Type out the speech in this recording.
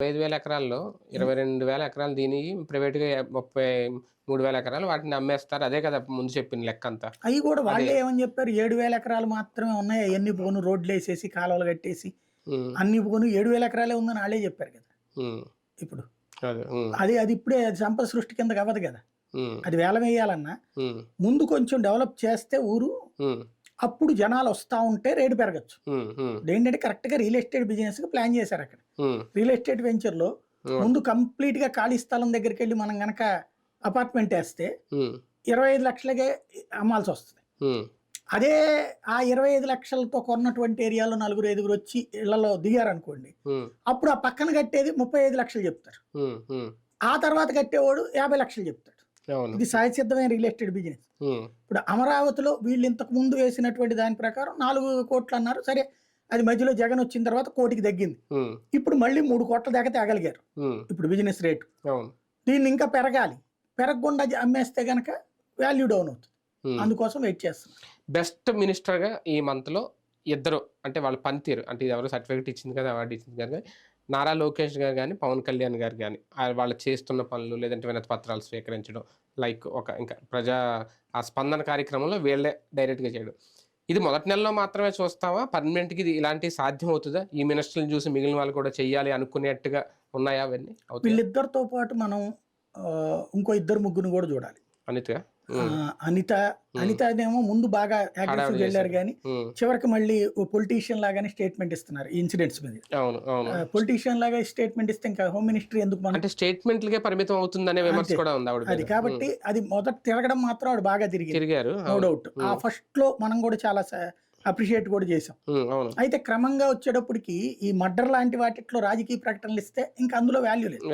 ఐదు వేల ఎకరాల్లో ఇరవై రెండు వేల ఎకరాలు దీని ప్రైవేట్గా ముప్పై మూడు వేల ఎకరాలు వాటిని అమ్మేస్తారు అదే కదా ముందు చెప్పిన లెక్క అంతా అవి కూడా వాళ్ళే ఏమని చెప్పారు? ఏడు వేల ఎకరాలు మాత్రమే ఉన్నాయి. అవన్నీ పోను రోడ్లు వేసేసి కాలువలు కట్టేసి. అన్ని పోను ఏడు వేల ఎకరాలే ఉందని వాళ్ళే చెప్పారు కదా. ఇప్పుడు అదే. అది ఇప్పుడే అది సంపద సృష్టి కిందకి అవ్వదు కదా. అది వేలం వేయాలన్నా ముందు కొంచెం డెవలప్ చేస్తే ఊరు అప్పుడు జనాలు వస్తూ ఉంటే రేటు పెరగచ్చు. ఏంటంటే కరెక్ట్గా రియల్ ఎస్టేట్ బిజినెస్గా ప్లాన్ చేశారు అక్కడ. రియల్ ఎస్టేట్ వెంచర్లో ముందు కంప్లీట్గా ఖాళీ స్థలం దగ్గరికి వెళ్ళి మనం గనక అపార్ట్మెంట్ వేస్తే ఇరవై ఐదు లక్షలకే అమ్మాల్సి వస్తుంది. అదే ఆ ఇరవై ఐదు లక్షలతో కొన్నటువంటి ఏరియాలో నలుగురు ఐదుగురు వచ్చి ఇళ్ళలో దిగారనుకోండి అప్పుడు ఆ పక్కన కట్టేది ముప్పై ఐదు లక్షలు చెప్తారు. ఆ తర్వాత కట్టేవాడు యాభై లక్షలు చెప్తాడు. అవును ఇది సహజసిద్ధమైన రియల్ ఎస్టేట్ బిజినెస్ ఇప్పుడు అమరావతిలో వీళ్ళు ఇంతకు ముందు వేసినటువంటి దాని ప్రకారం నాలుగు కోట్లు అన్నారు. సరే అది మధ్యలో జగన్ వచ్చిన తర్వాత కోటికి తగ్గింది. ఇప్పుడు మళ్ళీ మూడు కోట్ల దాకా తేగలిగారు. ఇప్పుడు బిజినెస్ రేటు దీన్ని ఇంకా పెరగాలి. పెరగకుండా అమ్మేస్తే గనక వాల్యూ డౌన్ అవుతుంది. అందుకోసం వెయిట్ చేస్తున్నాం. బెస్ట్ మినిస్టర్గా ఈ మంత్లో ఇద్దరు అంటే వాళ్ళ పనితీరు అంటే ఇది ఎవరు సర్టిఫికేట్ ఇచ్చింది కదా అవార్డు ఇచ్చింది కదా నారా లోకేష్ గారు కానీ పవన్ కళ్యాణ్ గారు కానీ వాళ్ళు చేస్తున్న పనులు లేదంటే వినతి పత్రాలు స్వీకరించడం లైక్ ఒక ఇంకా ప్రజా ఆ స్పందన కార్యక్రమంలో వీళ్ళే డైరెక్ట్గా చేయడం. ఇది మొదటి నెలలో మాత్రమే చూస్తావా? పర్మనెంట్కి ఇది ఇలాంటి సాధ్యం అవుతుందా ఈ మినిస్టర్ని చూసి మిగిలిన వాళ్ళు కూడా చెయ్యాలి అనుకునేట్టుగా ఉన్నాయా అవన్నీ? వీళ్ళిద్దరితో పాటు మనం ఇంకో ఇద్దరు ముగ్గురు కూడా చూడాలి. అనితగా? అనిత అనితనేమో ముందు బాగా అగ్రెసివ్ వెళ్ళారు కానీ చివరికి మళ్ళీ పొలిటీషియన్ లాగానే స్టేట్మెంట్ ఇస్తున్నారు ఈ ఇన్సిడెంట్స్ మీద. పొలిటీషియన్ లాగా స్టేట్మెంట్ ఇస్తే ఇంకా హోమ్ మినిస్ట్రీ ఎందుకు అంటే స్టేట్మెంట్లకే పరిమితం అవుతుందనే విమర్శ. కూడా ఉంది అది. కాబట్టి అది మొదట తిరగడం మాత్రం ఆవిడ బాగా తిరిగింది. తిరిగారు నో. డౌట్ ఆ ఫస్ట్లో మనం కూడా చాలా అప్రిషియేట్ కూడా చేసాం అయితే క్రమంగా వచ్చేటప్పటికి ఈ మర్డర్ లాంటి వాటిట్లో రాజకీయ ప్రకటనలు ఇస్తే ఇంకా అందులో వాల్యూ లేదు.